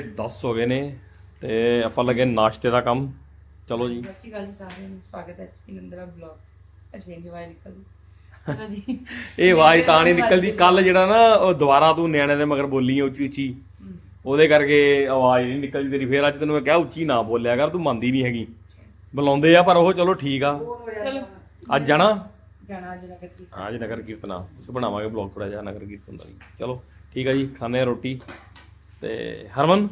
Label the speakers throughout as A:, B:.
A: 10:30 ਹੋ ਗਏ ਨੇ ਤੇ ਆਪਾਂ ਲੱਗੇ ਨਾਸ਼ਤੇ ਦਾ ਕੰਮ। ਚਲੋ ਜੀ।
B: ਸਤਿ ਸ਼੍ਰੀ ਅਕਾਲ ਜੀ ਸਾਰਿਆਂ ਨੂੰ। ਸਵਾਗਤ ਹੈ ਜੀ ਨੰਦਰਾ ਬਲੌਗ ਅਸ਼ਵਿਨ ਦੀ ਵਾਈ ਨਿਕਲ ਚਲੋ ਜੀ।
A: ਇਹ ਆਵਾਜ਼ ਤਾਂ ਨਹੀਂ ਨਿਕਲਦੀ। ਕੱਲ ਜਿਹੜਾ ਨਾ ਉਹ ਦੁਬਾਰਾ ਤੂੰ ਨਿਆਣੇ ਦੇ ਮਗਰ ਬੋਲੀ ਉੱਚੀ ਉੱਚੀ ਉਹਦੇ ਕਰਕੇ ਆਵਾਜ਼ ਨਹੀਂ ਨਿਕਲਦੀ ਤੇਰੀ। ਫੇਰ ਅੱਜ ਤੈਨੂੰ ਮੈਂ ਕਿਹਾ ਉੱਚੀ ਨਾ ਬੋਲਿਆ ਕਰ ਤੂੰ ਮੰਨਦੀ ਨਹੀਂ ਹੈਗੀ। ਬੁਲਾਉਂਦੇ ਆ ਪਰ ਉਹ ਚਲੋ ਠੀਕ ਆ।
B: ਚਲੋ।
A: ਅੱਜ ਜਾਣਾ?
B: ਜਾਣਾ ਅੱਜ ਨਗਰ ਕੀ
A: ਅੱਜ ਨਗਰ ਕੀਰਤਨ ਆ। ਉਸ ਬਣਾਵਾਂਗੇ ਬਲੌਗ ਥੋੜਾ ਜਿਹਾ ਨਗਰ ਕੀਰਤਨ ਦਾ ਚਲੋ ਠੀਕ ਆ ਜੀ। ਖਾਣੇ ਰੋਟੀ। ਤੇ ਹਰਮਨ?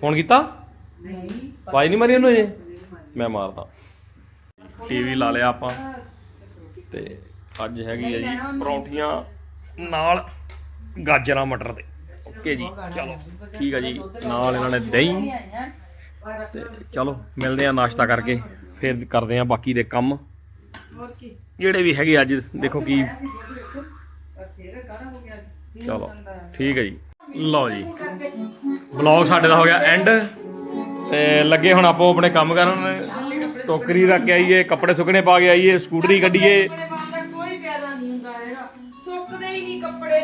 A: ਫੋਨ ਕੀਤਾ?
B: ਨਹੀਂ
A: ਆਵਾਜ਼ ਨਹੀਂ ਮਾਰੀ ਉਹਨੂੰ ਜੇ ਮੈਂ ਮਾਰਦਾ। ਟੀਵੀ ਲਾ ਲਿਆ ਆਪਾਂ। ਤੇ ਅੱਜ ਹੈਗੀ ਆ ਜੀ ਪਰੌਂਠੀਆਂ ਨਾਲ ਗਾਜਰਾਂ ਮਟਰ ਦੇ। ਓਕੇ ਜੀ, ਚਲੋ। ਠੀਕ ਆ ਜੀ, ਨਾਲ ਇਹਨਾਂ ਨੇ ਦਹੀਂ। ਤੇ ਚਲੋ, ਮਿਲਦੇ ਆ ਨਾਸ਼ਤਾ ਕਰਕੇ, ਫਿਰ ਕਰਦੇ ਆ ਬਾਕੀ ਦੇ ਕੰਮ। ਜਿਹੜੇ ਵੀ ਹੈਗੇ ਅੱਜ, ਦੇਖੋ ਕੀ ਚਲੋ ਠੀਕ ਹੈ ਜੀ। ਲਓ ਜੀ। ਬਲੌਗ ਸਾਡੇ ਦਾ ਹੋ ਗਿਆ ਐਂਡ। ਤੇ ਲੱਗੇ ਹੁਣ ਆਪੋ ਆਪਣੇ ਕੰਮ ਕਰਨ। ਟੋਕਰੀ ਰੱਖ ਕੇ ਆਈਏ ਕੱਪੜੇ ਸੁੱਕਣੇ ਪਾ ਕੇ ਆਈਏ ਸਕੂਟਰੀ ਕੱਢੀਏ।
B: ਕੱਪੜੇ ਪਾਉਣ ਦਾ ਕੋਈ ਫਾਇਦਾ ਨਹੀਂ ਹੁੰਦਾ ਹੈਗਾ। ਸੁੱਕਦੇ ਹੀ ਨਹੀਂ ਕੱਪੜੇ।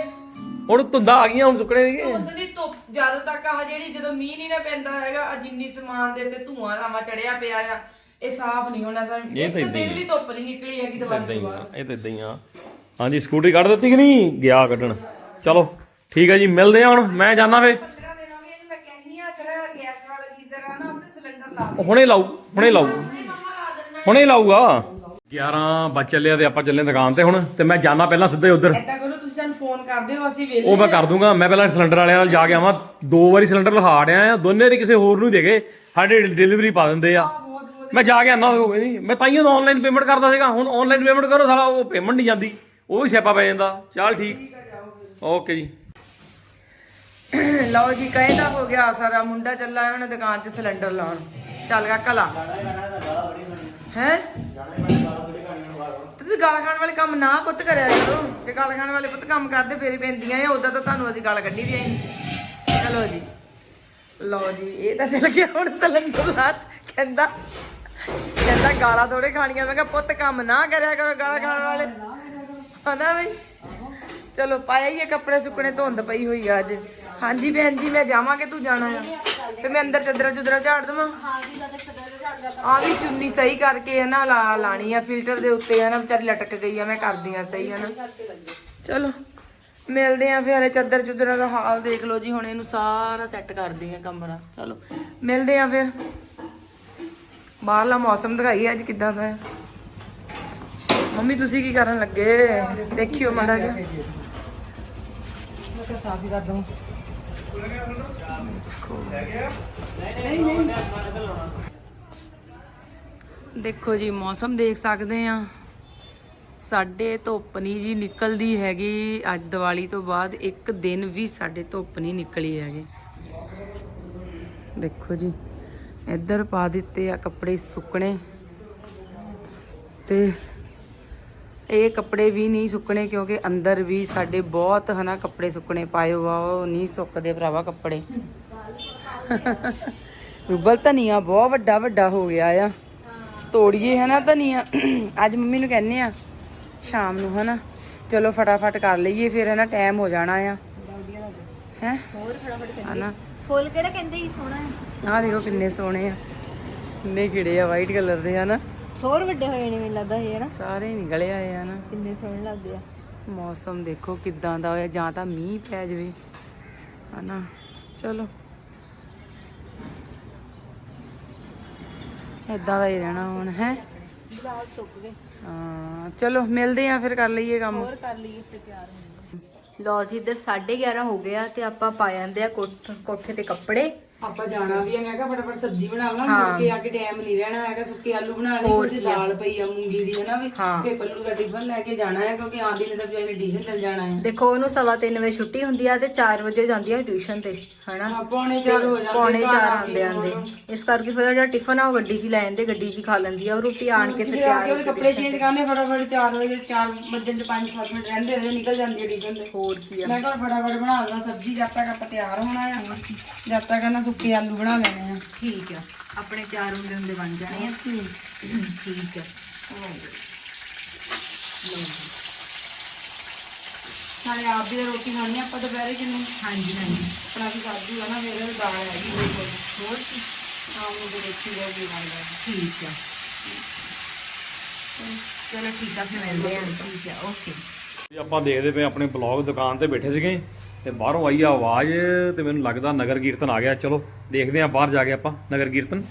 A: ਹੁਣ ਧੁੰਦਾ ਆ ਗਈਆਂ ਹੁਣ ਸੁੱਕਣੇ
B: ਧੁੰਦ ਨਹੀਂ ਧੁੱਪ ਜਦੋਂ ਤੱਕ ਆ ਜਿਹੜੀ ਜਦੋਂ ਮੀਂਹ ਨਹੀਂ ਨਾ ਪੈਂਦਾ ਹੈਗਾ ਆ ਜਿੰਨੀ ਸਮਾਨ ਦੇ ਤੇ ਧੂਆਂ ਲਾਵਾ ਚੜਿਆ ਪਿਆ ਆ। ਇਹ ਸਾਫ਼ ਨਹੀਂ ਹੋਣਾ ਸਰ
A: ਇਹ ਤਾਂ
B: ਇੱਕ
A: ਏਦਾਂ ਹੀ
B: ਧੁੱਪ ਨਹੀਂ ਨਿਕਲੀ ਹੈਗੀ
A: ਇਦਾਂ
B: ਬਾਅਦ।
A: ਇਹ ਤਾਂ ਇਦਾਂ ਹੀ ਆ। ਹਾਂਜੀ ਸਕੂਟਰੀ ਕੱਢ ਦਿੱਤੀ ਕਿ ਨਹੀਂ? ਗਿਆ ਕੱਢਣ। ਚਲੋ ਠੀਕ ਹੈ ਜੀ ਮਿਲਦੇ ਆ ਹੁਣ ਮੈਂ ਜਾਣਾ ਵੇ
B: 15 ਦਿਨ ਹੋ ਗਏ ਜੀ ਮੈਂ ਕਹਿੰਨੀ ਆ ਜਿਹੜਾ ਗੈਸ ਵਾਲਾ ਗੀਜ਼ਰ ਆ ਨਾ ਉੱਤੇ ਸਿਲੰਡਰ ਲਾ ਦੇ।
A: ਹੁਣੇ ਲਾਊ ਹੁਣੇ ਲਾਊ।
B: ਮੰਮਾ ਲਾ ਦਿੰਦਾ
A: ਹੁਣੇ ਲਾਊਗਾ। 11 ਵੱਜ ਚੱਲਿਆ ਤੇ ਆਪਾਂ ਚੱਲੇ ਦੁਕਾਨ ਤੇ ਹੁਣ ਤੇ ਮੈਂ ਜਾਣਾ ਪਹਿਲਾਂ ਸਿੱਧੇ ਉਧਰ।
B: ਏਦਾਂ ਕਰੋ ਤੁਸੀਂ ਸਾਨੂੰ ਫੋਨ ਕਰ ਦਿਓ ਅਸੀਂ ਵੇਲੇ
A: ਉਹ ਮੈਂ ਕਰ ਦੂੰਗਾ ਮੈਂ ਪਹਿਲਾਂ ਸਿਲੰਡਰ ਵਾਲਿਆਂ ਨਾਲ ਜਾ ਕੇ ਆਵਾਂ। ਦੋ ਵਾਰੀ ਸਿਲੰਡਰ ਲਿਖਾ ਡਿਆ ਆ ਦੋਨੇ ਦੇ ਕਿਸੇ ਹੋਰ ਨੂੰ ਦੇ ਗਏ ਸਾਡੇ ਡਿਲੀਵਰੀ ਪਾ ਦਿੰਦੇ ਆ। ਮੈਂ ਜਾ ਕੇ ਆਨਾ ਹੋਵੇ ਨਹੀਂ ਮੈਂ ਤਾਈਓ ਆਨਲਾਈਨ ਪੇਮੈਂਟ ਕਰਦਾ ਸੀਗਾ ਹੁਣ ਆਨਲਾਈਨ ਪੇਮੈਂਟ ਕਰੋ ਸਾਲਾ ਉਹ ਪੇਮੈਂਟ ਨਹੀਂ ਜਾਂਦੀ। ਉਹ ਵੀ ਸਿਆਪਾ ਪੈ ਜਾਂਦਾ। ਚੱਲ ਠੀਕ। ਓਕੇ ਜੀ।
B: ਲਓ ਜੀ ਕਹਿੰਦਾ ਹੋ ਗਿਆ ਸਾਰਾ, ਮੁੰਡਾ ਚੱਲਾ ਉਹਨੇ ਦੁਕਾਨ 'ਚ ਸਿਲੰਡਰ ਲਾਉਣ। ਚੱਲ ਕਾਕਾ ਲਾ। ਹੈ? ਤੁਸੀਂ ਗਾਲ ਖਾਣ ਵਾਲੇ ਕੰਮ ਨਾ ਪੁੱਤ ਕਰਿਆ ਕਰੋ। ਜੇ ਗਾਲ ਖਾਣ ਵਾਲੇ ਪੁੱਤ ਕੰਮ ਕਰਦੇ, ਫੇਰ ਪੈਂਦੀਆਂ ਆ ਉਦਾਂ ਤਾਂ ਤੁਹਾਨੂੰ ਅਸੀਂ ਗਾਲ ਕੱਢੀ ਦੀ ਆਈ ਚਲੋ ਜੀ। ਲਓ ਜੀ, ਇਹ ਤਾਂ ਚੱਲ ਗਿਆ, ਹੁਣ ਸਿਲੰਡਰ ਲਾ। ਕਹਿੰਦਾ ਕਹਿੰਦਾ ਗਾਲਾਂ ਥੋੜੇ ਖਾਣੀਆਂ। ਮੈਂ ਕਿਹਾ, ਪੁੱਤ ਕੰਮ ਨਾ ਕਰਿਆ ਕਰੋ ਗਾਲ ਖਾਣ ਵਾਲੇ। ਹਨਾ ਬਈ? ਚਲੋ, ਪਾਇਆ ਹੀ ਇਹ ਕੱਪੜੇ ਸੁੱਕਣੇ, ਧੁੰਦ ਪਈ ਹੋਈ ਆ ਅੱਜ। ਹਾਂਜੀ ਭੈਣ ਜੀ, ਮੈਂ ਜਾਵਾਂਗੇ, ਤੂੰ ਜਾਣਾ ਆ। ਤੇ ਮੈਂ ਅੰਦਰ ਚੱਦਰਾ ਚੁਦਰਾ ਝਾੜ ਦਵਾਂ? ਆ ਵੀ ਚੁੰਨੀ ਸਹੀ ਕਰਕੇ ਹੈ ਨਾ, ਲਾ, ਲਾਣੀ ਆ ਫਿਲਟਰ ਦੇ ਉੱਤੇ ਹੈ ਨਾ, ਵਿਚਾਰੀ ਲਟਕ ਗਈ ਆ, ਮੈਂ ਕਰਦੀ ਆ ਸਹੀ, ਹੈ ਨਾ। ਚਲੋ, ਮਿਲਦੇ ਆ ਫਿਰ ਹਲੇ ਚੱਦਰ ਚੁਦਰਾ ਦਾ ਹਾਲ ਦੇਖ ਲਓ ਜੀ, ਹੁਣ ਇਹਨੂੰ ਸਾਰਾ ਸੈੱਟ ਕਰਦੀ ਆ ਕਮਰਾ। ਚਲੋ, ਮਿਲਦੇ ਆ ਫਿਰ। ਬਾਹਰਲਾ ਮੌਸਮ ਦਿਖਾਈ ਅੱਜ ਕਿਦਾਂ ਦਾ ਹੈ। ਮੰਮੀ, ਤੁਸੀਂ ਕੀ ਕਰਨ ਲੱਗੇ? ਦੇਖਿਓ ਮਾੜਾ ਜਿਹਾ। ਮੈਂ ਸਾਫ਼ ਹੀ ਕਰ ਦਵਾਂ। ਦੇਖੋ ਜੀ, ਮੌਸਮ ਦੇਖ ਸਕਦੇ ਆ ਸਾਡੇ ਧੁੱਪ ਨਹੀਂ ਜੀ ਨਿਕਲਦੀ ਹੈਗੀ। ਅੱਜ ਦੀਵਾਲੀ ਤੋਂ ਬਾਅਦ ਇੱਕ ਦਿਨ ਵੀ ਸਾਡੇ ਧੁੱਪ ਨਹੀਂ ਨਿਕਲੀ ਹੈਗੀ। ਦੇਖੋ ਜੀ, ਇੱਧਰ ਪਾ ਦਿੱਤੇ ਆ ਕੱਪੜੇ ਸੁੱਕਣੇ। ਤੇ ਇਹ ਕੱਪੜੇ ਵੀ ਨਹੀਂ ਸੁੱਕਣੇ ਕਿਉਂਕਿ ਅੰਦਰ ਵੀ ਸਾਡੇ ਬਹੁਤ ਹਨਾ ਕੱਪੜੇ ਸੁੱਕਣੇ ਪਾਏ ਵਾ ਉਹ ਨਹੀਂ ਸੁੱਕਦੇ ਭਰਾਵਾ ਕੱਪੜੇ। ਰੁਬਲ ਧਨੀਆ ਬਹੁਤ ਵੱਡਾ ਵੱਡਾ ਹੋ ਗਿਆ ਆ। ਤੋੜੀਏ ਹਨਾ ਧਨੀਆ। ਅੱਜ ਮੰਮੀ ਨੂੰ ਕਹਿੰਨੇ ਆ ਸ਼ਾਮ ਨੂੰ ਹਨਾ। ਚਲੋ ਫਟਾਫਟ ਕਰ ਲਈਏ ਫਿਰ ਹਨਾ ਟਾਈਮ ਹੋ ਜਾਣਾ ਆ। ਹੈ?
C: ਹੋਰ ਫਟਾਫਟ
B: ਹਨਾ।
C: ਫੁੱਲ ਕਿਹੜਾ ਕਹਿੰਦੇ ਹੀ ਸੋਹਣਾ
B: ਆਹ ਦੇਖੋ ਕਿੰਨੇ ਸੋਹਣੇ ਆ। ਕਿੰਨੇ ਖਿੜੇ ਆ ਵਾਈਟ ਕਲਰ ਦੇ ਹਨਾ।
C: ਹੋਰ ਵੱਡੇ ਹੋਏ ਨੇ ਮੈਨੂੰ ਲੱਗਦਾ ਇਹ ਨਾ
B: ਸਾਰੇ ਨਿਕਲੇ ਆਏ ਆ ਨਾ।
C: ਕਿੰਨੇ ਸੋਹਣੇ ਲੱਗਦੇ ਆ।
B: ਮੌਸਮ ਦੇਖੋ ਕਿਦਾਂ ਦਾ ਹੋਇਆ ਜਾਂ ਤਾਂ ਮੀਂਹ ਪੈ ਜਾਵੇ। ਹਨਾ ਚਲੋ। ਏਦਾਂ ਦਾ ਹੀ ਰਹਿਣਾ ਹੁਣ ਹੈ।
C: ਗੁਲਾਬ ਸੁੱਕ ਗਏ
B: ਹਾਂ ਚਲੋ ਮਿਲਦੇ ਆ ਫਿਰ ਕਰ ਲਈਏ ਕੰਮ।
C: ਹੋਰ ਕਰ ਲਈਏ ਫਿਰ ਤਿਆਰ ਲੋ ਜੀ ਇੱਧਰ 11:30 ਹੋ ਗਿਆ ਤੇ ਆਪਾਂ ਪਾ ਜਾਂਦੇ ਆ ਕੋਠ- ਕੋਠੇ ਤੇ ਕੱਪੜੇ।
B: ਆਪਾਂ ਜਾਣਾ ਵੀ ਆ ਮੈਂ ਕਿਹਾ ਫਟਾਫਟ ਸਬਜ਼ੀ ਬਣਾ ਲਾਂ ਮੁੜ ਕੇ ਆ ਕੇ ਟਾਈਮ ਨਹੀਂ ਰਹਿਣਾ ਹੈਗਾ ਸੁੱਕੇ ਆਲੂ ਬਣਾ ਲਈ ਕੁਝ ਦਾਲ ਪਈ ਆ ਮੂੰਗੀ ਦੀ ਹਨਾ ਵੀ ਤੇ ਪੱਲੂ ਦਾ ਟਿਫਨ ਲੈ ਕੇ ਜਾਣਾ ਹੈ ਕਿਉਂਕਿ ਆਂਦੀ ਨੇ ਤਾਂ ਨੇ ਟਿਊਸ਼ਨ ਚੱਲ ਜਾਣਾ ਹੈ।
C: ਦੇਖੋ ਉਹਨੂੰ ਸਵਾ ਤਿੰਨ ਵਜੇ ਛੁੱਟੀ ਹੁੰਦੀ ਆ ਤੇ 4 ਵਜੇ ਜਾਂਦੀ ਆ ਟਿਊਸ਼ਨ ਤੇ। ਹਨਾ?
B: ਪੌਣੇ ਚਾਰ ਹੋ ਜਾਂਦੇ
C: ਪੌਣੇ 4 ਆਉਂਦੇ ਆਂਦੇ ਇਸ ਕਰਕੇ ਫਿਰ ਜਿਹੜਾ ਟਿਫਨ ਆ ਉਹ ਗੱਡੀ 'ਚ ਹੀ ਲੈ ਜਾਂਦੇ ਗੱਡੀ 'ਚ ਹੀ ਖਾ ਲੈਂਦੀ ਆ ਉਹ ਰੋਟੀ ਆਣ ਕੇ ਫਿਰ
B: ਕੇ ਉਹਦੇ ਕੱਪੜੇ ਚੇਂਜ ਕਰਨੇ ਫਟਾਫਟ 4 ਵਜੇ 4 ਵਜੇ ਤੇ 5-7 ਮਿੰਟ ਰਹਿੰਦੇ ਰਹੇ ਨਿਕਲ ਜਾਂਦੀ ਹੈ ਟਿਫਨ ਤੇ।
C: ਹੋਰ ਕੀ ਆ।
B: ਮੈਂ ਕਿਹਾ ਫਟਾਫਟ ਬਣਾ ਲਾਂ ਸਬਜ਼ੀ ਜਦ ਤੱਕ ਆਪਾਂ ਤਿਆਰ ਹੋਣਾ ਆ ਜਦ ਤੱਕ ਨਾ ਸੁੱਕੇ ਆਲੂ ਬਣਾ ਲੈਣੇ ਆ।
C: ਠੀਕ ਆ ਆਪਣੇ ਚਾਰ ਹੁੰਦੇ ਹੁੰਦੇ ਬਣ ਜਾਣੇ ਆ। ਠੀਕ ਆ।
B: ਨਾਲੇ ਆਪ ਦੀ ਤਾਂ ਰੋਟੀ ਖਾਣੀ ਆਪਾਂ ਦੁਪਹਿਰੇ ਕਿੰਨੂੰ?
C: ਹਾਂਜੀ ਹਾਂਜੀ।
B: ਆਪਣਾ ਵੀ ਸਬਜ਼ੀ ਆ? ਨਾ ਮੇਰੇ ਵੀ ਦਾਲ ਮੇਰੇ ਕੋਲ ਹੋਰ ਕੀ? ਨੂੰ ਤੇ ਦੇਖੀ ਜਾਊਗੀ ਬਣਦਾ।
C: ਠੀਕ ਆ। ਚਲੋ। ਠੀਕ ਆ ਫਿਰ ਮਿਲਦੇ ਆ। ਠੀਕ ਆ ਓਕੇ।
A: ਜੀ ਆਪਾਂ ਦੇਖਦੇ ਪਏ ਆਪਣੇ ਬਲੌਗ ਦੁਕਾਨ ਤੇ ਬੈਠੇ ਸੀਗੇ। ਤੇ ਬਾਹਰੋਂ ਆਈ ਆ ਆਵਾਜ਼ ਤੇ ਮੈਨੂੰ ਲੱਗਦਾ ਨਗਰ ਕੀਰਤਨ ਆ ਗਿਆ। ਚਲੋ ਦੇਖਦੇ ਆ ਬਾਹਰ ਜਾ ਕੇ ਆਪਾਂ ਨਗਰ ਕੀਰਤਨ।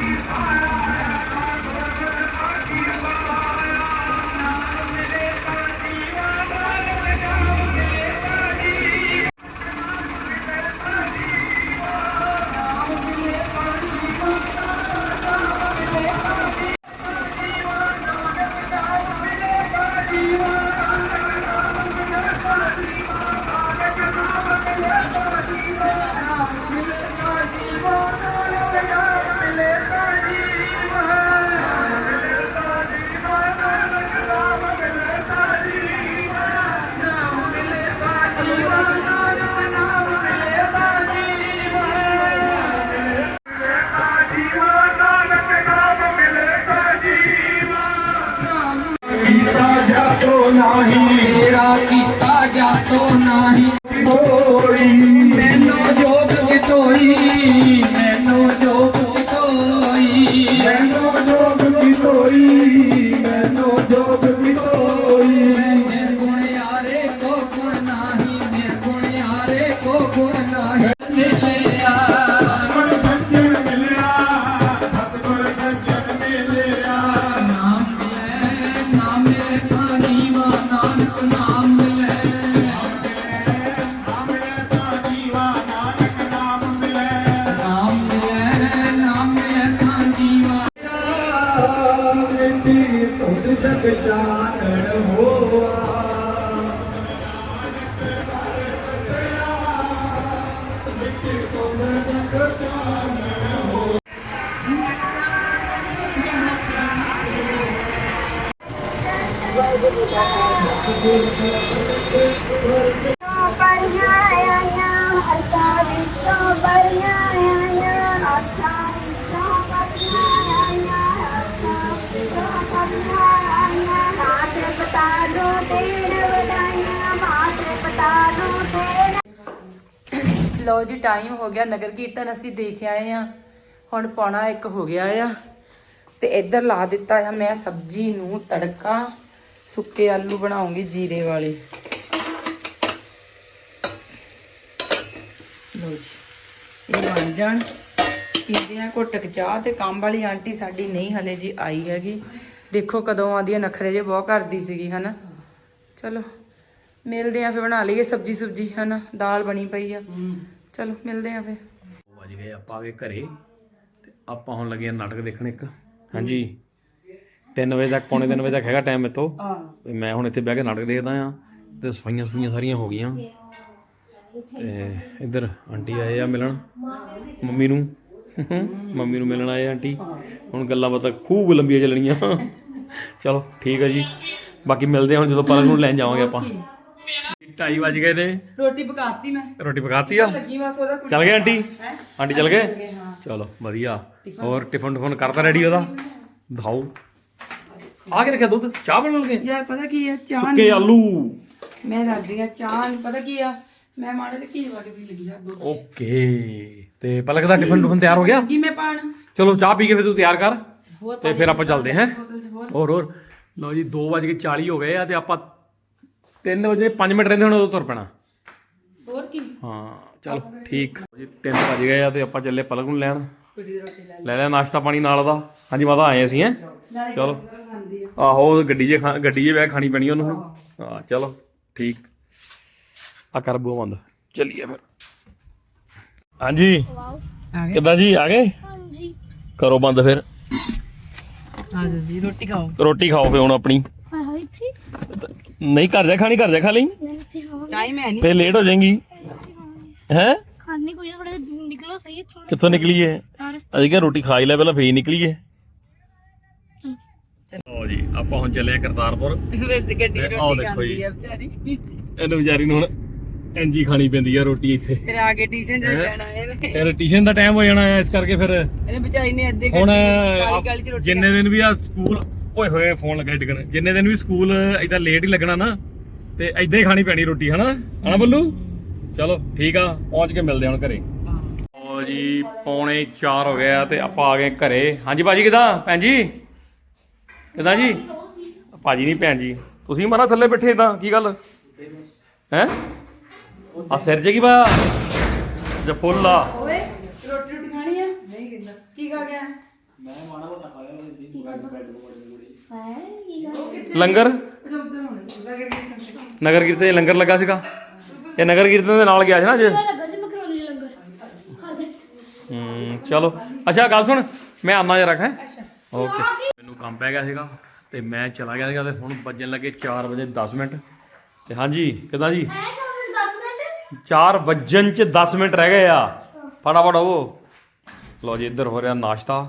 D: ਮੇਰਾ
B: ਲਓ ਜੀ ਟਾਈਮ ਹੋ ਗਿਆ, ਨਗਰ ਕੀਰਤਨ ਅਸੀਂ ਦੇਖ ਆਏ ਆ ਹੁਣ ਪੌਣਾ ਇੱਕ ਹੋ ਗਿਆ ਆ ਤੇ ਇੱਧਰ ਲਾ ਦਿੱਤਾ ਆ ਮੈਂ ਸਬਜ਼ੀ ਨੂੰ ਤੜਕਾ, ਸੁੱਕੇ ਆਲੂ ਬਣਾਉਂਗੀ ਜੀਰੇ ਵਾਲੇ। ਲਓ ਜੀ, ਇਹ ਬਣ ਜਾਣ। ਪੀਂਦੇ ਆ ਘੁੱਟਕ ਚਾਹ ਤੇ ਕੰਮ ਵਾਲੀ ਆਂਟੀ ਸਾਡੀ ਨਹੀਂ ਹਲੇ ਜੀ ਆਈ ਹੈਗੀ। ਦੇਖੋ ਕਦੋਂ ਆਉਂਦੀ ਆ ਨਖਰੇ ਜੇ ਬਹੁਤ ਕਰਦੀ ਸੀਗੀ, ਹਨਾ? ਚਲੋ, ਮਿਲਦੇ ਆ, ਫਿਰ ਬਣਾ ਲਈਏ ਸਬਜੀ ਸੁਬਜੀ ਹਨਾ? ਦਾਲ ਬਣੀ ਪਈ ਆ। ਚਲੋ ਮਿਲਦੇ ਆ ਫਿਰ।
A: ਵੱਜ ਗਏ ਆਪਾਂ ਆ ਗਏ ਘਰੇ ਤੇ ਆਪਾਂ ਹੁਣ ਲੱਗੇ ਆ ਨਾਟਕ ਦੇਖਣ ਇੱਕ। ਹਾਂਜੀ। 3 ਵਜੇ ਤੱਕ ਪੌਣੇ 3 ਵਜੇ ਤੱਕ ਹੈਗਾ ਟਾਈਮ ਮੇਤੋਂ ਤੇ ਮੈਂ ਹੁਣ ਇੱਥੇ ਬਹਿ ਕੇ ਨਾਟਕ ਦੇਖਦਾ ਆ ਤੇ ਸਫਾਈਆਂ ਸਫਾਈਆਂ ਸਾਰੀਆਂ ਹੋ ਗਈਆਂ। ਤੇ ਇੱਧਰ ਆਂਟੀ ਆਏ ਆ ਮਿਲਣ। ਮੰਮੀ ਨੂੰ। ਮੰਮੀ ਨੂੰ ਮਿਲਣ ਆਏ ਆਂਟੀ। ਹੁਣ ਗੱਲਾਂ ਬਾਤਾਂ ਖੂਬ ਲੰਬੀਆਂ ਚੱਲਣੀਆਂ। ਚਲੋ ਠੀਕ ਹੈ ਜੀ। ਬਾਕੀ ਮਿਲਦੇ ਹਾਂ ਹੁਣ ਜਦੋਂ ਪਲਕ ਨੂੰ ਲੈਣ ਜਾਵਾਂਗੇ ਆਪਾਂ। ਢਾਈ ਵੱਜ ਗਏ ਨੇ।
B: ਰੋਟੀ ਪਕਾਤੀ ਮੈਂ।
A: ਰੋਟੀ ਪਕਾਤੀ ਆ?
B: ਲੱਗੀ ਬਸ ਉਹਦਾ
A: ਚੱਲ ਗਏ ਆਂਟੀ? ਆਂਟੀ ਚੱਲ ਗਏ? ਚਲੋ ਵਧੀਆ। ਹੋਰ ਟਿਫਨ ਟਿਫਨ ਕਰਤਾ ਰੈਡੀ ਉਹਦਾ? ਦਿਖਾਓ। ਆ ਕੇ ਰੱਖਿਆ ਦੁੱਧ? ਚਾਹ ਬਣਨ ਲੱਗੇ?
B: ਯਾਰ ਪਤਾ ਕੀ ਆ ਚਾਹ
A: ਸੁੱਕੇ ਆਲੂ।
B: ਮੈਂ ਦੱਸਦੀ ਆ ਚਾਹ ਨੀ ਪਤਾ ਕੀ ਆ? ਮੈਂ ਮਾੜੇ ਜਿਹੇ ਘੀ ਵਾ ਕੇ ਪੀ ਲੱਗੀ ਆ ਦੁੱਧ।
A: ਓਕੇ। ਤੇ ਪਲਕ ਦਾ ਟਿਫਨ ਟਿਫਨ ਤਿਆਰ ਹੋ ਗਿਆ?
B: ਲੱਗੀ ਮੈਂ ਪਾਣ।
A: ਚਲੋ ਚਾਹ ਪੀ ਕੇ ਫਿਰ ਤੂੰ ਤਿਆਰ ਕਰ। ਤੇ ਫਿਰ ਆਪਾਂ ਚੱਲਦੇ ਹਾਂ?
B: ਹੋਰ।
A: ਹੋਰ ਹੋਰ। ਲਓ ਜੀ 2:40 ਹੋ ਗਏ ਆ ਤੇ ਆਪਾਂ 3 ਵਜੇ 5 ਮਿੰਟ ਰਹਿੰਦੇ ਹੁਣ ਉਦੋਂ ਤੁਰ ਪੈਣਾ।
B: ਹੋਰ ਕੀ?
A: ਹਾਂ ਚਲੋ ਠੀਕ। ਜੀ 3 ਵਜ ਗਏ ਆ ਤੇ ਆਪਾਂ ਚੱਲੇ ਪਲਕ ਨੂੰ ਲੈਣ।
B: ਲੈ
A: ਲੈ ਲਿਆ ਨਾਸ਼ਤਾ ਪਾਣੀ ਨਾਲ ਦਾ। ਹਾਂਜੀ ਮਾਤਾ ਆਏ ਅਸੀਂ ਹੈ? ਚਲੋ। ਆਹੋ ਗੱਡੀ 'ਚ ਗੱਡੀ 'ਚ ਬਹਿ ਖਾਣੀ ਪੈਣੀ ਉਹਨੂੰ ਹਾਂ ਚਲੋ ਠੀਕ। ਆ ਕਰ ਬੂਆ ਬੰਦ। ਚੱਲੀਏ ਫਿਰ। ਹਾਂਜੀ।
B: ਆ ਗਏ?
A: ਕਿੱਦਾਂ ਜੀ ਆ ਗਏ? ਹਾਂਜੀ। ਕਰੋ ਬੰਦ ਫਿਰ।
B: ਆ ਜਾਓ ਜੀ ਰੋਟੀ ਖਾਓ।
A: ਰੋਟੀ ਖਾਓ ਫੇ ਹੁਣ ਆਪਣੀ। ਨਹੀਂ ਘਰ ਜਾ ਖਾਣੀ ਘਰ ਜਾ ਖਾ ਲਈ?
B: ਟਾਈਮ ਹੈ ਨਹੀਂ।
A: ਫੇਰ ਲੇਟ ਹੋ ਜਾਏਗੀ। ਹੈ?
E: ਖਾਣੀ ਕੋਈ ਥੋੜਾ ਨਿਕਲੋ ਸਹੀ ਥੋੜਾ
A: ਕਿੱਥੋਂ ਨਿਕਲੀ ਹੈ ਅਸੀਂ ਰੋਟੀ ਖਾ ਹੀ ਲੈ ਪਹਿਲਾਂ ਫੇਰ ਨਿਕਲੀ ਲਓ ਜੀ ਆਪਾਂ ਹੁਣ ਚੱਲੇ ਆ ਕਰਤਾਰਪੁਰ।
B: ਵਿੱਚ ਗੱਡੀ
A: ਇਹਨੂੰ ਵਿਚਾਰੀ ਨੂੰ ਹੁਣ ਐਂਜੀ ਖਾਣੀ ਪੈਂਦੀ ਆ ਰੋਟੀ ਇੱਥੇ।
B: ਫਿਰ ਆ ਕੇ ਟਿਊਸ਼ਨ ਤੇ ਜਾਣਾ ਇਹਨੇ।
A: ਫਿਰ ਟਿਊਸ਼ਨ ਦਾ ਟਾਈਮ ਹੋ ਜਾਣਾ ਇਸ ਕਰਕੇ ਫਿਰ
B: ਇਹਨੇ ਵਿਚਾਰੀ ਨੇ ਅੱਧੇ
A: ਘੰਟੇ
B: ਕਾਲੀ ਕਾਲੀ ਚ ਰੋਟੀ
A: ਜਿੰਨੇ ਦਿਨ ਵੀ ਆ ਸਕੂਲ ਓਏ ਹੋਏ ਫੋਨ ਲੱਗਾ ਡਿੱਗਣ। ਜਿੰਨੇ ਦਿਨ ਵੀ ਸਕੂਲ ਇਦਾਂ ਲੇਟ ਹੀ ਲੱਗਣਾ ਨਾ ਤੇ ਇਦਾਂ ਹੀ ਖਾਣੀ ਪੈਣੀ ਰੋਟੀ ਹਨਾ? ਹਨਾ ਬੱਲੂ? ਚਲੋ ਠੀਕ ਆ ਪਹੁੰਚ ਕੇ ਮਿਲਦੇ ਹਾਂ ਹੁਣ ਘਰੇ। ਓ ਜੀ ਪੌਣੇ 4 ਹੋ ਗਏ ਆ ਤੇ ਆਪਾਂ ਆ ਗਏ ਘਰੇ। ਹਾਂਜੀ ਬਾਜੀ ਕਿਦਾਂ? ਭੈਣ ਜੀ? ਕਿਦਾਂ ਜੀ? ਭਾਜੀ ਨਹੀਂ ਭੈਣ ਜੀ। ਤੁਸੀਂ ਮਾਰਾ ਥੱਲੇ ਬੈਠੇ ਇਦਾਂ ਕੀ ਗੱਲ? ਹੈ? ਆ ਸਿਰ 'ਚ ਕੀ ਬਾ ਜੇ ਫੁੱਲ ਆ?
B: ਓਏ ਰੋਟੀ ਰੋਟੀ ਖਾਣੀ ਆ? ਨਹੀਂ ਕਿੰਦਾ? ਕੀ ਖਾ ਗਿਆ?
A: ਲੰਗਰ
B: ਅੱਛਾ ਉੱਧਰ ਹੋਣੇ ਲੰਗਰ?
A: ਨਗਰ ਕੀਰਤਨ ਦੇ ਲੰਗਰ ਲੱਗਾ ਸੀਗਾ? ਇਹ ਨਗਰ ਕੀਰਤਨ ਦੇ ਨਾਲ ਗਿਆ ਸੀ ਨਾ ਅੱਜ? ਲੱਗਾ ਚਲੋ। ਅੱਛਾ ਗੱਲ ਸੁਣ ਮੈਂ ਆਨਾ ਜਰਾ ਹੈ। ਓਕੇ। ਮੈਨੂੰ ਕੰਮ ਪੈ ਗਿਆ ਸੀਗਾ ਤੇ ਮੈਂ ਚਲਾ ਗਿਆ ਸੀਗਾ ਤੇ ਹੁਣ ਵੱਜਣ ਲੱਗੇ 4 ਵਜੇ 10 ਮਿੰਟ। ਤੇ ਹਾਂਜੀ ਕਿਦਾਂ ਜੀ? 4 ਵਜਣ ਚ 10 ਮਿੰਟ ਰਹਿ ਗਏ ਆ। ਫਟਾਫਟ ਉਹ ਲੋ ਜੀ ਇੱਧਰ ਹੋ ਰਿਹਾ ਨਾਸ਼ਤਾ।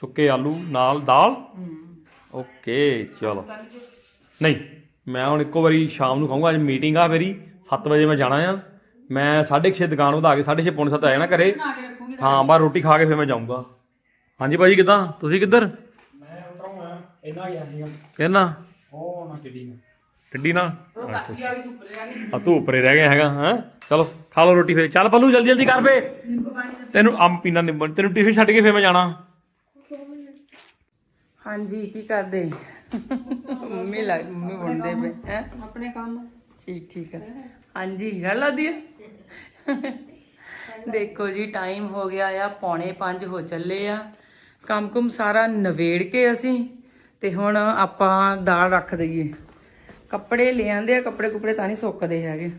A: ਸੁੱਕੇ ਆਲੂ ਨਾਲ ਦਾਲ। ਓਕੇ ਚਲੋ। ਨਹੀਂ ਮੈਂ ਹੁਣ ਇੱਕੋ ਵਾਰੀ ਸ਼ਾਮ ਨੂੰ ਖਾਊਂਗਾ ਅੱਜ ਮੀਟਿੰਗ ਆ ਮੇਰੀ 7 ਵਜੇ ਮੈਂ ਜਾਣਾ ਆ। ਮੈਂ 6:30 ਦੁਕਾਨ ਵਧਾ ਕੇ 6:30 ਪੌਣੇ 7 ਆਇਆ ਨਾ ਘਰੇ। ਹਾਂ ਬਾਹਰ ਰੋਟੀ ਖਾ ਕੇ ਫਿਰ ਮੈਂ ਜਾਊਂਗਾ। ਹਾਂਜੀ ਭਾਜੀ ਕਿਦਾਂ? ਤੁਸੀਂ ਕਿੱਧਰ? ਮੈਂ ਉਤਰੂੰਗਾ ਇਹਨਾਂ ਗਿਆ ਸੀਗਾ। ਕਿੰਨਾ ਉਹ ਨਾ ਟਿੱਡੀ ਨਾ। ਟਿੱਡੀ ਨਾ? ਅੱਛਾ ਅੱਛਾ। ਆ ਤੂੰ ਉੱਪਰੇ ਰਹਿ ਗਿਆ ਹੈਗਾ ਹਾਂ? ਚਲੋ ਖਾ ਲਓ ਰੋਟੀ ਫੇਰ। ਚੱਲ ਪੱਲੂ ਜਲਦੀ ਜਲਦੀ ਕਰ ਬੇ ਤੈਨੂੰ ਅੰਬ ਪੀਣਾ ਨਿੰਬੂ ਤੈਨੂੰ ਟਿਫਿਨ ਛੱਡ ਕੇ ਫੇਰ ਮੈਂ ਜਾਣਾ।
B: ਹਾਂਜੀ ਕੀ ਕਰਦੇ? ਮੰਮੀ ਲੱਗ ਮੰਮੀ ਬਣਦੇ ਪਏ ਹੈ? ਆਪਣੇ ਕੰਮ। ਠੀਕ ਠੀਕ ਹੈ ਹਾਂਜੀ ਗੱਲ ਆਦੀ ਹੈ ਦੇਖੋ ਜੀ ਟਾਈਮ ਹੋ ਗਿਆ ਆ ਪੌਣੇ 5 ਹੋ ਚੱਲੇ ਆ। ਕੰਮ ਕੁਮ ਸਾਰਾ ਨਵੇੜ ਕੇ ਅਸੀਂ ਤੇ ਹੁਣ ਆਪਾਂ ਦਾਲ ਰੱਖ ਦਈਏ। ਕੱਪੜੇ ਲੈ ਆਂਦੇ ਆ ਕੱਪੜੇ ਕੁਪੜੇ ਤਾਂ ਨਹੀਂ ਸੁੱਕਦੇ ਹੈਗੇ।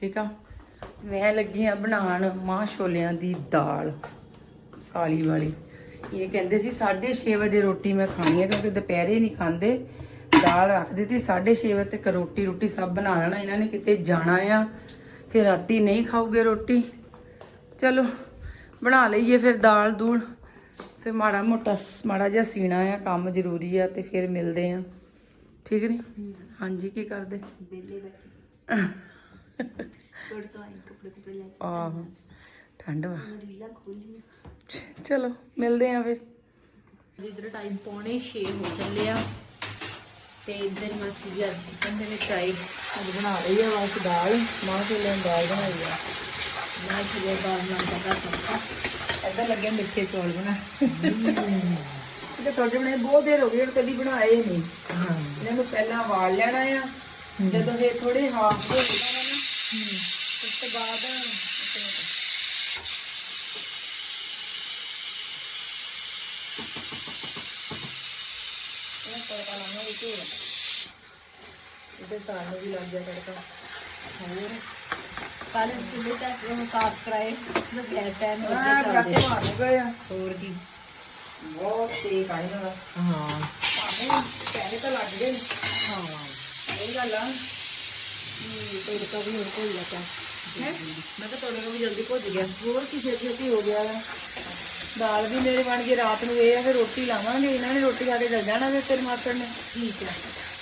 B: ਠੀਕ ਆ? ਮੈਂ ਲੱਗੀ ਆ ਬਣਾਉਣ ਮਾਂ ਛੋਲਿਆਂ ਦੀ ਦਾਲ ਕਾਲੀ ਵਾਲੀ। ਇਹ ਕਹਿੰਦੇ ਸੀ 6:30 ਵਜੇ ਰੋਟੀ ਮੈਂ ਖਾਣੀ ਹੈ ਕਿਉਂਕਿ ਦੁਪਹਿਰੇ ਨਹੀਂ ਖਾਂਦੇ। ਦਾਲ ਰੱਖ ਦਿੱਤੀ 6:30 ਵਜੇ ਤੱਕ ਰੋਟੀ ਰੋਟੀ ਸਭ ਬਣਾ ਲੈਣਾ ਇਹਨਾਂ ਨੇ ਕਿਤੇ ਜਾਣਾ ਆ। ਫਿਰ ਰਾਤੀ ਨਹੀਂ ਖਾਓਗੇ ਰੋਟੀ। ਚਲੋ ਬਣਾ ਲਈਏ ਫਿਰ ਦਾਲ ਦੂਲ। ਫਿਰ ਮਾੜਾ ਮੋਟਾ ਮਾੜਾ ਜਿਹਾ ਸੀਣਾ ਆ ਕੰਮ ਜ਼ਰੂਰੀ ਆ ਤੇ ਫਿਰ ਮਿਲਦੇ ਆ। ਠੀਕ ਨਹੀਂ ਹਾਂਜੀ ਕੀ ਕਰਦੇ? ਆਹੋ ਠੰਡ ਵਾ। ਚਲੋ ਮਿਲਦੇ ਆ ਫਿਰ।
C: ਇਧਰ ਟਾਈਮ ਪੌਣੇ 6 ਹੋ ਚੱਲੇ ਆ। ਤੇ ਇਧਰ ਮਾਸੀ ਜੀ ਅੱਜ ਕਿਚਨ ਦੇ ਵਿੱਚ ਆਈ
B: ਅੱਜ ਬਣਾ ਲਈ ਆ ਬਸ ਦਾਲ। ਮਾਂ ਛੋਲਿਆਂ ਦੀ ਦਾਲ ਬਣਾਈ ਆ।
C: ਮੈਂ ਛੇ ਬਾਰ ਨਾਲ ਦਾ ਤੜਕਾ
B: ਇੱਧਰ ਲੱਗੇ ਮਿੱਠੇ ਚੌਲ ਬਣਾ। ਤੇ ਥੋੜੇ ਬਣੇ ਬਹੁਤ ਦੇਰ ਹੋ ਗਈ ਹੁਣ ਕਦੀ ਬਣਾਏ ਨਹੀਂ। ਇਹਨਾਂ ਨੂੰ ਪਹਿਲਾਂ ਵਾਲ ਲੈਣਾ ਆ। ਜਦੋਂ ਇਹ ਥੋੜੇ ਹਾਫ ਹੋ ਜਾਣਾ ਨਾ ਉਸ ਤੋਂ ਬਾਅਦ ਤੜਕਾ ਲਾਉਣਾ ਵਿੱਚ ਹੋਰ ਇਹਦੇ ਤਾਲ ਨੂੰ ਵੀ ਲੱਗ ਗਿਆ ਤੜਕਾ। ਹੋਰ?
C: ਕੱਲ ਚੁੱਲ੍ਹੇ ਤੇ ਉਹ ਸਾਫ਼ ਕਰਾਏ ਤੇ ਗੈਸ ਪੈਨ
B: ਆ
C: ਵਧੀਆ
B: ਪਟਾਕੇ
C: ਚੱਲਦੇ
B: ਮਾਰਨੇ ਪਏ ਆ।
C: ਹੋਰ ਕੀ।
B: ਬਹੁਤ ਤੇਜ਼ ਆਈ ਨਾ
C: ਹਾਂ।
B: ਭਾਵੇਂ ਪੈਸੇ ਤਾਂ ਲੱਗ ਗਏ।
C: ਹਾਂ।
B: ਇਹ ਗੱਲ ਆ।
C: ਤੜਕਾ ਵੀ ਹੋਰ ਕੋਈ ਲੱਗਾ
B: ਹੈ? ਮੈਂ ਤਾਂ ਤੁਹਾਡੇ ਕੋਲ ਵੀ ਜਲਦੀ ਭੁੱਜ ਗਿਆ।
C: ਹੋਰ ਕੀ ਛੇਤੀ ਛੇਤੀ ਹੋ ਗਿਆ ਵਾ।
B: ਦਾਲ ਵੀ ਮੇਰੇ ਬਣ ਗਈ ਰਾਤ ਨੂੰ ਇਹ ਆ ਫਿਰ ਰੋਟੀ ਲਾਵਾਂਗੇ ਇਹਨਾਂ ਨੇ ਰੋਟੀ ਖਾ ਕੇ ਚੱਲ ਜਾਣਾ ਫਿਰ ਤੇਰੇ ਮਾਸਟਰ ਨੇ।
C: ਠੀਕ ਹੈ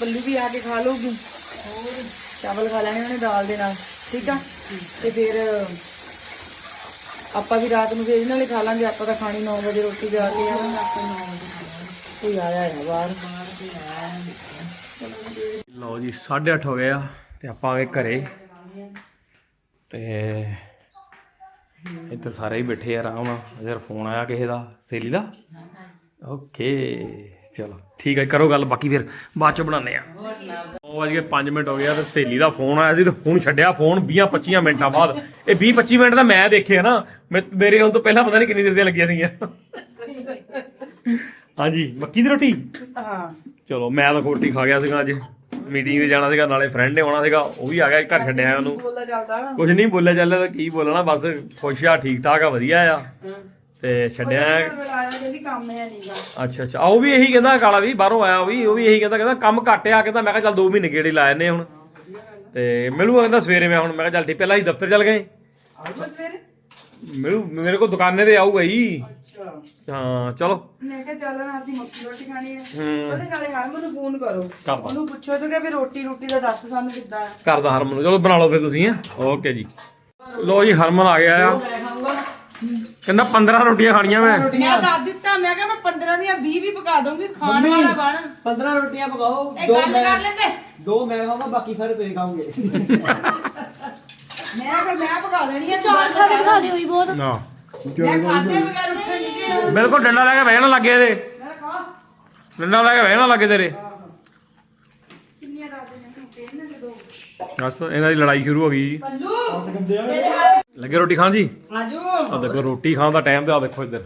B: ਪੱਲੂ ਵੀ ਆ ਕੇ ਖਾ ਲਊਗੀ।
C: ਹੋਰ?
B: ਚਾਵਲ ਖਾ ਲੈਣੇ ਉਹਨੇ ਦਾਲ ਦੇ ਨਾਲ ਠੀਕ ਆ? ਤੇ ਫਿਰ ਆਪਾਂ ਵੀ ਰਾਤ ਨੂੰ ਫੇਰ ਨਾਲੇ ਖਾ ਲਾਂਗੇ ਆਪਾਂ ਤਾਂ ਖਾਣੀ 9 ਵਜੇ ਰੋਟੀ ਜਾ ਕੇ ਆਵਾਂਗੇ ਆਪਾਂ 9 ਵਜੇ ਕੋਈ ਆਇਆ ਹੈ ਬਾਹਰ।
A: ਲਓ ਜੀ 8:30 ਹੋ ਗਏ ਆ ਤੇ ਆਪਾਂ ਆ ਗਏ ਘਰੇ। ਤੇ ਇੱਥੇ ਸਾਰੇ ਹੀ ਬੈਠੇ ਆ ਆਰਾਮ ਨਾਲ। ਅਜਰ ਫੋਨ ਆਇਆ ਕਿਸੇ ਦਾ ਸਹੇਲੀ ਦਾ? ਓਕੇ ਚਲੋ ਠੀਕ ਹੈ ਕਰੋ ਗੱਲ ਬਾਕੀ ਫਿਰ ਬਾਅਦ ਚ ਬਣਾਉਂਦੇ ਆ। ਉਹ ਵਜ ਗਏ 5 ਮਿੰਟ ਹੋ ਗਿਆ ਤੇ ਸਹੇਲੀ ਦਾ ਫੋਨ ਆਇਆ ਸੀ ਤੇ ਹੁਣ ਛੱਡਿਆ ਫੋਨ 20 25 ਮਿੰਟਾਂ ਬਾਅਦ। ਇਹ 20 25 ਮਿੰਟ ਦਾ ਮੈਂ ਦੇਖਿਆ ਨਾ ਮੇਰੇ ਹੁਣ ਤੋਂ ਪਹਿਲਾਂ ਪਤਾ ਨਹੀਂ ਕਿੰਨੀ ਦੇਰ ਦੀਆਂ ਲੱਗੀਆਂ ਸੀਗੀਆਂ। ਹਾਂਜੀ ਮੱਕੀ ਦੀ ਰੋਟੀ?
B: ਹਾਂ।
A: ਚਲੋ ਮੈਂ ਤਾਂ ਖੋਟੀ ਖਾ ਗਿਆ ਸੀਗਾ ਅੱਜ। ਮੀਟਿੰਗ ਤੇ ਜਾਣਾ ਸੀਗਾ ਨਾਲੇ ਫਰੈਂਡ ਨੇ ਆਉਣਾ ਸੀਗਾ ਉਹ ਵੀ ਆ ਗਿਆ ਘਰ ਛੱਡਿਆ ਉਹਨੂੰ।
B: ਬੋਲਦਾ ਚੱਲਦਾ ਨਾ।
A: ਕੁਝ ਨਹੀਂ ਬੋਲਿਆ ਚੱਲਿਆ ਤਾਂ ਕੀ ਬੋਲਣਾ ਬਸ ਖੁਸ਼ ਆ ਠੀਕ ਠਾਕ ਆ ਵਧੀਆ ਆ। ਤੇ ਛੱਡਿਆ।
B: ਬੁਲਾਇਆ ਕਹਿੰਦੀ ਕੰਮ ਹੈ ਨਹੀਂਗਾ
A: ਅੱਛਾ ਅੱਛਾ। ਉਹ ਵੀ ਇਹੀ ਕਹਿੰਦਾ ਕਾਲਾ ਵੀ ਬਾਹਰੋਂ ਆਇਆ ਉਹ ਵੀ ਉਹ ਵੀ ਇਹੀ ਕਹਿੰਦਾ ਕਹਿੰਦਾ ਕੰਮ ਘੱਟ ਆ ਕਹਿੰਦਾ ਮੈਂ ਕਿਹਾ ਚੱਲ 2 ਮਹੀਨੇ ਗੇੜੇ ਲਾ ਜੰਨੇ ਹੁਣ। ਤੇ ਮਿਲੂਗਾ ਕਹਿੰਦਾ ਸਵੇਰੇ ਮੈਂ ਹੁਣ ਮੈਂ ਕਿਹਾ ਚੱਲ ਠੀਕ ਪਹਿਲਾਂ ਹੀ ਦਫ਼ਤਰ ਚੱਲ ਗਏ।
B: ਸਵੇਰੇ?
A: ਮਿਲੂ ਮੇਰੇ ਕੋਲ ਦੁਕਾਨੇ ਤੇ ਆਊਗਾ ਹੀ।
B: ਅੱਛਾ।
A: ਹਾਂ ਚਲੋ।
B: ਮੈਂ ਕਿਹਾ ਚੱਲ ਨਾ ਅਸੀਂ ਮੱਕੀ ਰੋਟੀ ਖਾਣੀ ਹੈ
A: ਹੂੰ।
B: ਉਹਦੇ ਨਾਲੇ ਹਰਮਨ ਨੂੰ ਫੋਨ ਕਰੋ।
A: ਕਰਦਾ
B: ਉਹਨੂੰ ਪੁੱਛੋ ਤੇ ਕਿ ਵੀ ਰੋਟੀ ਰੋਟੀ ਦਾ ਦੱਸ ਸਾਨੂੰ ਕਿੱਦਾਂ ਹੈ
A: ਕਰਦਾ ਹਰਮਨ ਨੂੰ। ਚਲੋ ਬਣਾ ਲਓ ਫਿਰ ਤੁਸੀਂ ਓਕੇ ਜੀ। ਲੋ ਜੀ ਹਰਮਨ ਆ ਗਿਆ ਆ। ਕਹਿੰਦਾ 15 ਰੋਟੀਆਂ ਖਾਣੀਆਂ ਮੈਂ।
B: ਮੈਂ ਦੱਸ ਦਿੱਤਾ ਮੈਂ ਕਿਹਾ ਮੈਂ 15 ਦੀਆਂ 20 ਵੀ ਪਕਾ ਦੂੰਗੀ ਖਾਣ ਵਾਲਾ ਬਣ।
F: 15 ਰੋਟੀਆਂ ਪਕਾਓ।
B: ਇਹ ਗੱਲ ਕਰ ਲੈਂਦੇ।
F: ਦੋ ਮੈਂ ਖਾਵਾਂ ਬਾਕੀ ਸਾਰੇ ਤੁਸੀਂ ਖਾਓਗੇ।
B: ਮੈਂ ਕਿਹਾ ਮੈਂ ਪਕਾ ਦੇਣੀ ਆ
E: ਚਾਰ ਖਾ ਕੇ ਦਿਖਾ ਦਿਓ ਹੀ ਬਹੁਤ।
A: ਨਾ।
B: ਮੈਂ ਖਾਦੇ ਬਗੈਰ ਉੱਠਣ ਨਹੀਂ ਗਿਆ
A: ਬਿਲਕੁਲ ਡੰਡਾ ਲੈ ਕੇ ਬਹਿਣਾ ਲੱਗੇ ਇਹਦੇ। ਡੰਡਾ ਲੈ ਕੇ ਬਹਿਣਾ ਲੱਗੇ ਤੇਰੇ। ਬਸ ਇਹਨਾਂ ਦੀ ਲੜਾਈ ਸ਼ੁਰੂ ਹੋ ਗਈ ਲੱਗੇ ਰੋਟੀ ਖਾਣ ਜੀ?
B: ਆਜੋ।
A: ਆ ਦੇਖੋ ਰੋਟੀ ਖਾਣ ਦਾ ਟਾਈਮ ਤੇ ਆ ਦੇਖੋ ਇੱਧਰ।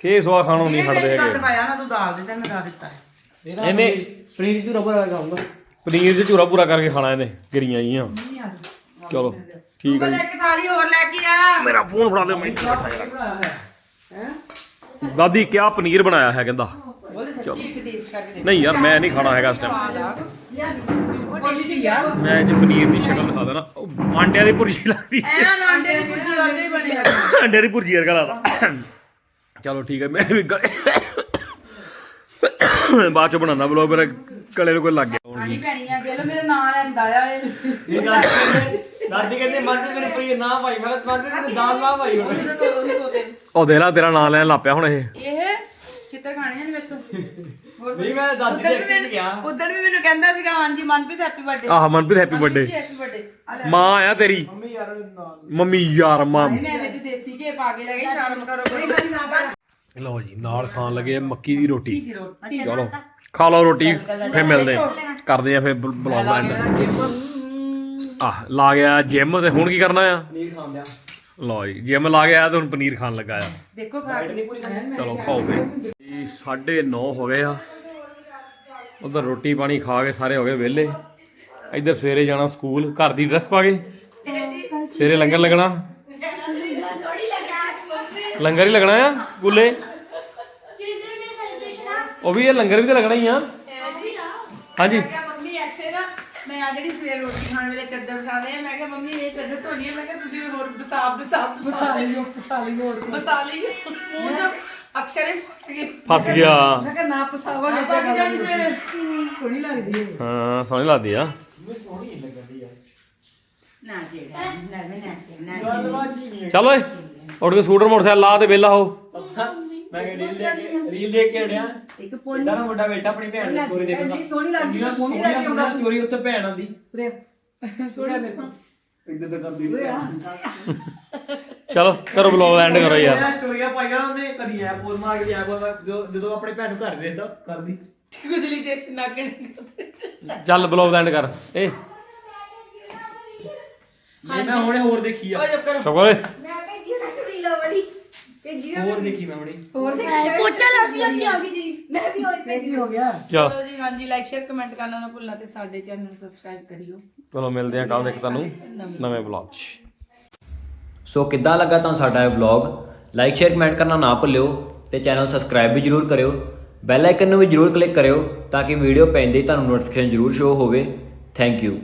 A: ਕੇ ਸਵਾ ਖਾਣੋਂ ਨਹੀਂ ਹਟਦੇ ਹੈਗੇ।
B: ਪਾਇਆ ਨਾ ਤੂੰ ਦਾਲ ਦੇ ਤੈਨੂੰ ਦੱਸ ਦਿੱਤਾ ਹੈ।
A: ਇਹਨੇ
F: ਪਨੀਰ ਦੀ ਰਬਰ ਖਾਊਂਗਾ।
A: ਪਨੀਰ ਦੇ ਝੂਰਾ ਪੂਰਾ ਕਰਕੇ ਖਾਣਾ ਇਹਨੇ ਗਿਰੀਆਂ ਜੀਆਂ। ਚਲੋ। ਠੀਕ ਹੈ
B: ਇੱਕ ਥਾਲੀ ਹੋਰ ਲੈ ਕੇ ਆ।
A: ਮੇਰਾ ਫੋਨ ਫੜਾ ਦਿਓ ਮੈਂ
F: ਬਣਾਇਆ ਹੈ?
A: ਦਾਦੀ ਕਿਆ ਪਨੀਰ ਬਣਾਇਆ ਹੈ ਕਹਿੰਦਾ?
B: ਬੋਲੇ ਸੱਚੀ ਇੱਕ ਟੇਸਟ ਕਰਕੇ ਦੇ
A: ਨਹੀਂ ਯਾਰ ਮੈਂ ਨਹੀਂ ਖਾਣਾ ਹੈਗਾ ਇਸ ਟਾਈਮ
B: ਆ।
A: ਮੈਂ ਜੇ ਪਨੀਰ ਦੀ ਸ਼ਕਲ ਦਿਖਾ ਦੇਣਾ। ਉਹ ਆਂਡਿਆਂ ਦੀ ਭੁਰਜੀ ਲੱਗਦੀ
B: ਐ ਨਾ ਅੰਡੇ ਦੀ ਭੁਰਜੀ ਵਰਗੇ ਹੀ ਬਣੇਗਾ
A: ਅੰਡੇ ਦੀ ਭੁਰਜੀ ਵਰਗਾ ਲੱਗਦਾ। ਚਲੋ ਠੀਕ ਹੈ ਮੈਂ ਵੀ ਬਾਅਦ ਚ ਬਣਾਉਣਾ ਬਲੌਗ ਮੇਰਾ ਗਲੇ ਨੂੰ ਕੋਈ ਲੱਗ ਗਿਆ।
B: ਸਾਡੀ ਭੈਣੀਆਂ ਦੇ ਲੋ ਮੇਰੇ ਨਾਂ ਲੈਂਦਾ ਆ ਇਹ।
F: ਇਹ ਦਾਦੀ ਕਹਿੰਦੇ ਮਨ ਮੈਨੂੰ ਪਨੀਰ ਨਾ ਭਾਈ। ਮੈਂ ਕਿਹਾ ਮਨ ਮੈਨੂੰ ਦਾਲ ਨਾ ਭਾਈ
B: ਉਹਨੂੰ ਦੋ ਉਹਨੂੰ ਦੋ ਦੇ
A: ਉਹ ਦੇਖ ਲਾ ਤੇਰਾ ਨਾਂ ਲੈਣ ਲੱਗ ਪਿਆ ਹੁਣ ਇਹ।
B: ਇਹ ਚਿੱਤਰ ਖਾਣੇ ਨੇ ਮੇਰੇ ਤੋਂ। ਹੋਰ
F: ਨਹੀਂ ਮੈਂ ਦਾਦੀ ਦੇ ਅੱਗੇ ਗਿਆ।
B: ਵੀ ਮੈਨੂੰ ਕਹਿੰਦਾ ਸੀਗਾ ਹਾਂਜੀ ਮਨਪ੍ਰੀਤ ਹੈਪੀ ਬਰਥਡੇ
A: ਆਹ Manpreet happy birthday
B: happy birthday ਆ ਲੈ।
A: ਮਾਂ ਆ ਤੇਰੀ।
F: ਮੰਮੀ ਯਾਰ ਨਾਲ।
A: ਮੰਮੀ ਯਾਰ ਮਾਂ।
B: ਮੈਂ ਵਿੱਚ ਦੇਸੀ ਘੇ ਪਾ ਕੇ ਲੈ ਗਈ ਸ਼ਰਮ ਕਰੋ ਕੋਈ। ਹਰੀ ਨਾ ਬਸ।
A: ਲਓ ਜੀ ਨਾਲ ਖਾਣ ਲੱਗੇ ਮੱਕੀ ਦੀ ਰੋਟੀ। ਚਲੋ ਖਾ ਲਓ ਰੋਟੀ ਫਿਰ ਮਿਲਦੇ। ਕਰਦੇ ਆ ਫਿਰ ਬਲੌਗ ਦਾ ਐਂਡ ਆਹ ਲਾ ਗਿਆ ਜਿਮ ਤੇ ਹੁਣ ਕੀ ਕਰਨਾ ਆ?
F: ਪਨੀਰ
A: ਲਓ ਜੀ ਜਿਮ ਲਾ ਗਿਆ ਤੇ ਹੁਣ ਪਨੀਰ ਖਾਣ ਲੱਗਾ ਆ।
B: ਦੇਖੋ ਖਾ ਕੇ।
A: ਚਲੋ ਖਾਓ ਫੇ ਜੀ 9:30 ਹੋ ਗਏ ਆ। ਉਧਰ ਰੋਟੀ ਪਾਣੀ ਖਾ ਕੇ ਸਾਰੇ ਹੋ ਗਏ ਵਿਹਲੇ। ਇੱਧਰ ਸਵੇਰੇ ਜਾਣਾ ਸਕੂਲ। ਘਰ ਦੀ ਡਰੈਸ ਪਾ ਕੇ। ਸਵੇਰੇ ਲੰਗਰ ਲੱਗਣਾ। ਲੰਗਰ ਹੀ ਲੱਗਣਾ ਆ ਸਕੂਲੇ। ਉਹ ਵੀ ਇਹ ਲੰਗਰ ਵੀ ਤਾਂ ਲੱਗਣਾ ਹੀ ਆ। ਹਾਂਜੀ।
B: ਮੈਂ ਨਾ ਆ ਜਿਹੜੀ ਸਵੇਰ ਰੋਟੀ ਖਾਣ ਵੇਲੇ ਚੱਦਰ ਵਿਛਾਉਂਦੇ ਆ ਮੈਂ ਕਿਹਾ ਮੰਮੀ ਇਹ ਚੱਦਰ ਧੋਣੀ ਹੈ ਮੈਂ ਕਿਹਾ ਤੁਸੀਂ ਹੋਰ ਬਸਾਬ ਬਸਾਬ ਬਸਾ ਲਿਓ। ਬਸਾ ਲਿਓ ਹੋਰ ਬਸਾ ਲਈ। ਉਹ ਤਾਂ ਅਕਸ਼ਰ ਹੀ ਫਸ ਗਏ।
A: ਫਸ ਗਿਆ।
B: ਮੈਂ ਕਿਹਾ ਨਾ ਪਸਾਵਾ ਨਾ ਪਾ ਜਾਣੀ ਸਵੇਰੇ। ਸੋਹਣੀ ਲੱਗਦੀ ਹੈ।
A: ਹਾਂ ਸੋਹਣੀ ਲੱਗਦੀ ਆ।
B: ਨਾ ਜਿਹੜਾ ਨਾ ਮੈਂ ਨਾ ਨਾ
F: ਹੀ ਨਹੀਂ
A: ਚੱਲ ਓਏ ਉੱਠ ਕੇ ਸਕੂਟਰ ਮੋਟਰਸਾਈਕਲ ਲਾ ਤੇ ਵਿਹਲਾ ਹੋ।
F: ਮੈਂ ਕਿਹਾ ਰੀਲ ਦੇਖ ਕੇ ਰੀਲ ਦੇਖ ਕੇ ਅੜਿਆ।
B: ਇੱਕ ਪੋਨੀ
F: ਇਹਦਾ ਨਾ ਵੱਡਾ ਬੇਟਾ ਆਪਣੀ ਭੈਣ ਦੀ ਸਟੋਰੀ ਦੇਖਦਾ
B: ਨਹੀਂ, ਸੋਹਣੀ ਲੱਗਦੀ,
F: ਇੰਨੀਆਂ
B: ਸੋਹਣੀ ਲੱਗਦੀ
F: ਸੋਹਣੀਆਂ ਸਟੋਰੀ ਉੱਤੇ ਭੈਣ ਆਂਦੀ
B: ਉਰੇ ਸੋਹਣਾ ਮੇਰੇ ਕੋਲ
F: ਇੱਦਾਂ ਤਾਂ ਕਰਦੀ
A: ਚਲੋ ਕਰੋ ਬਲੌਗ ਐਂਡ ਕਰੋ ਯਾਰ।
F: ਮੈਂ ਸਟੋਰੀਆਂ ਪਾਈਆਂ ਉਹਨੇ ਕਦੀ ਐ ਪੋਜ਼ ਮਾਰ ਕੇ ਐ ਜਦੋਂ ਜਦੋਂ ਆਪਣੇ ਭੈਣ ਨੂੰ ਘਰ ਦੇਖਦਾ ਕਰਦੀ।
B: ਗੁਜਲੀ ਜੇ ਨੱਕ
A: ਚੱਲ ਬਲੌਗ ਐਂਡ ਕਰ। ਏ।
F: ਇਹ ਮੈਂ ਹੁਣੇ ਹੋਰ ਦੇਖੀ ਆ।
B: ਉਹ ਜਬ ਕਰੋ
A: ਚੁੱਪ ਓਏ
F: ਹੋਰ ਦੇਖੀ ਮੈਂ ਹੁਣੇ
B: ਹੋਰ
E: ਪੋਚਾ ਲੱਗ ਲੱਗ ਆ ਗਈ ਜੀ।
A: ਕਿਆ
B: ਚਲੋ ਜੀ। ਹਾਂਜੀ ਲਾਈਕ ਸ਼ੇਅਰ ਕਮੈਂਟ ਕਰਨਾ ਨਾ ਭੁੱਲਣਾ ਤੇ ਸਾਡੇ ਚੈਨਲ ਨੂੰ ਸਬਸਕ੍ਰਾਈਬ ਕਰਿਓ।
A: ਚਲੋ ਮਿਲਦੇ ਆ ਕੱਲ ਇੱਕ ਤੁਹਾਨੂੰ ਨਵੇਂ ਵਲੌਗ 'ਚ।
F: ਸੋ ਕਿੱਦਾਂ ਲੱਗਾ ਤੁਹਾਨੂੰ ਸਾਡਾ ਇਹ ਵਲੌਗ ਲਾਈਕ ਸ਼ੇਅਰ ਕਮੈਂਟ ਕਰਨਾ ਨਾ ਭੁੱਲਿਓ ਤੇ ਚੈਨਲ ਸਬਸਕ੍ਰਾਈਬ ਵੀ ਜਰੂਰ ਕਰਿਓ। ਬੈਲ ਆਈਕਨ ਨੂੰ ਵੀ ਜਰੂਰ ਕਲਿੱਕ ਕਰਿਓ ਤਾਂ ਕਿ ਵੀਡੀਓ ਪੈਂਦੇ ਹੀ ਤੁਹਾਨੂੰ ਨੋਟੀਫਿਕੇਸ਼ਨ ਜਰੂਰ ਸ਼ੋ ਹੋਵੇ। Thank you